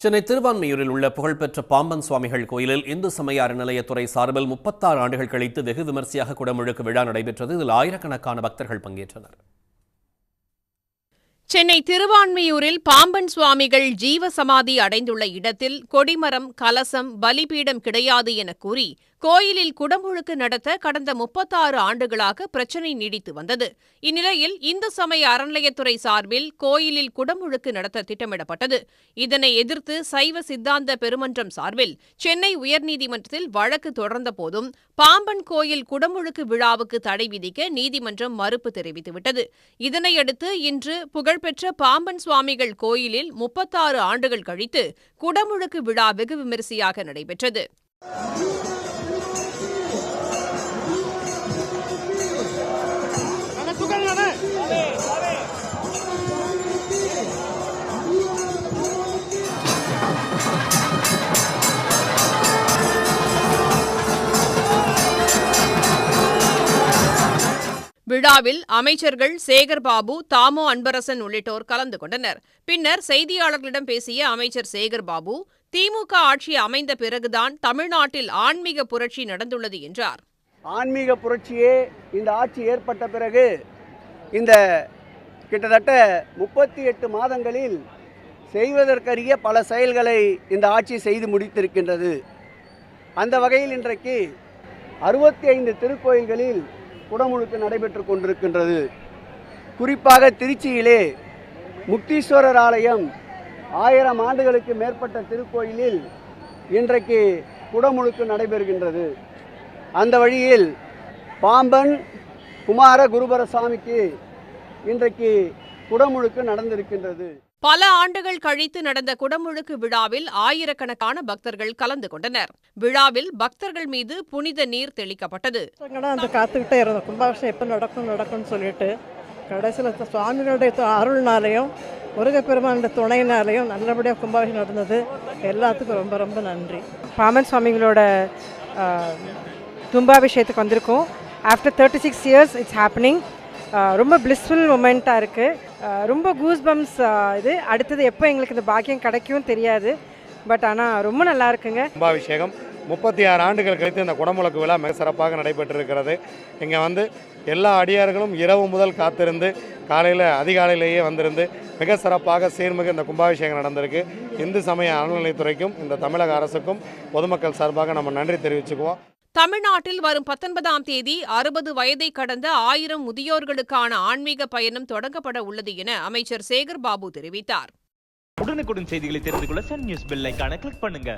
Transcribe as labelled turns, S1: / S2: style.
S1: சென்னை திருவான்மையூரில் உள்ள புகழ்பெற்ற பாம்பன் சுவாமிகள் கோயிலில் இந்து சமய அறநிலையத்துறை சார்பில் முப்பத்தாறு ஆண்டுகள் கழித்து வெகு விமர்சையாக குடமுழுக்கு விழா நடைபெற்றது. இதில் ஆயிரக்கணக்கான பக்தர்கள் பங்கேற்றனர்.
S2: சென்னை திருவான்மையூரில் பாம்பன் சுவாமிகள் ஜீவ சமாதி அடைந்துள்ள இடத்தில் கொடிமரம் கலசம் பலிபீடம் கிடையாது என கூறி கோயிலில் குடமுழுக்கு நடத்த கடந்த முப்பத்தாறு ஆண்டுகளாக பிரச்சினை நீடித்து வந்தது. இந்நிலையில் இந்து சமய அறநிலையத்துறை சார்பில் கோயிலில் குடமுழுக்கு நடத்த திட்டமிடப்பட்டது. இதனை எதிர்த்து சைவ சித்தாந்த பெருமன்றம் சார்பில் சென்னை உயர்நீதிமன்றத்தில் வழக்கு தொடர்ந்த போதும் பாம்பன் கோயில் குடமுழுக்கு விழாவுக்கு தடை விதிக்க நீதிமன்றம் மறுப்பு தெரிவித்துவிட்டது. இதனையடுத்து இன்று புகழ்பெற்ற பாம்பன் சுவாமிகள் கோயிலில் முப்பத்தாறு ஆண்டுகள் கழித்து குடமுழுக்கு விழா வெகு விமரிசையாக நடைபெற்றது. விழாவில் அமைச்சர்கள் சேகர்பாபு தாமோ அன்பரசன் உள்ளிட்டோர் கலந்து கொண்டனர். பின்னர் செய்தியாளர்களிடம் பேசிய அமைச்சர் சேகர்பாபு திமுக ஆட்சி அமைந்த பிறகுதான் தமிழ்நாட்டில் ஆன்மீக புரட்சி நடந்துள்ளது என்றார்.
S3: ஆன்மீக புரட்சியே இந்த ஆட்சி ஏற்பட்ட பிறகு இந்த கிட்டத்தட்ட முப்பத்தி எட்டு மாதங்களில் செய்வதற்கரிய பல செயல்களை இந்த ஆட்சி செய்து முடித்திருக்கின்றது. அந்த வகையில் இன்றைக்கு அறுபத்தி ஐந்து திருக்கோயில்களில் குடமுழுக்கு நடைபெற்று கொண்டிருக்கின்றது. குறிப்பாக திருச்சியிலே முக்தீஸ்வரர் ஆலயம் ஆயிரம் ஆண்டுகளுக்கு மேற்பட்ட திருக்கோயிலில் இன்றைக்கு குடமுழுக்கு நடைபெறுகின்றது. அந்த வழியில் பாம்பன் குமார குருபர சாமிக்கு இன்றைக்கு குடமுழுக்கு நடந்திருக்கின்றது.
S2: பல ஆண்டுகள் கழித்து நடந்த குடமுழுக்கு விழாவில் ஆயிரக்கணக்கான பக்தர்கள் கலந்து கொண்டனர். விழாவில் பக்தர்கள் மீது புனித நீர் தெளிக்கப்பட்டது.
S4: அந்த காத்துக்கிட்டே இருந்தோம். கும்பாபிஷேகம் எப்போ நடக்கும் நடக்கும்னு சொல்லிட்டு கடைசியில் சுவாமிகளுடைய அருள்னாலையும் முருகப்பெருமானுடைய துணையினாலையும் நல்லபடியாக கும்பாபிஷேகம் நடந்தது. எல்லாத்துக்கும் ரொம்ப ரொம்ப நன்றி.
S5: பாமன் சுவாமிகளோட கும்பாபிஷேகத்துக்கு வந்திருக்கோம். After thirty six years it's happening ரொம்ப பிளிஸ்ஃபுல் மூமெண்ட்டாக இருக்குது ரொம்ப கூஸ் பம்ஸ் இது. அடுத்தது எப்போ எங்களுக்கு இந்த பாக்கியம் கிடைக்கும் தெரியாது. பட் ஆனால் ரொம்ப நல்லா இருக்குங்க.
S6: கும்பாபிஷேகம். முப்பத்தி ஆறு ஆண்டுகள் கழித்து இந்த குடமுழக்கு விழா மிக சிறப்பாக நடைபெற்றிருக்கிறது. இங்கே வந்து எல்லா அடியார்களும் இரவு முதல் காத்திருந்து காலையில் அதிகாலையிலேயே வந்திருந்து மிக சிறப்பாக சீர்மிகு இந்த கும்பாபிஷேகம் நடந்திருக்கு. இந்து சமய அறநிலைத்துறைக்கும் இந்த தமிழக அரசுக்கும் பொதுமக்கள் சார்பாக நம்ம நன்றி தெரிவிச்சுக்குவோம்.
S2: தமிழ்நாட்டில் வரும் பத்தொன்பதாம் தேதி அறுபது வயதை கடந்த ஆயிரம் முதியோர்களுக்கான ஆன்மீக பயணம் தொடங்கப்பட உள்ளது என அமைச்சர் சேகர் பாபு தெரிவித்தார்.
S7: உடனுக்குடன் செய்திகளை தெரிந்து கொள்ள சன் நியூஸ் பெல் கிளிக் பண்ணுங்க.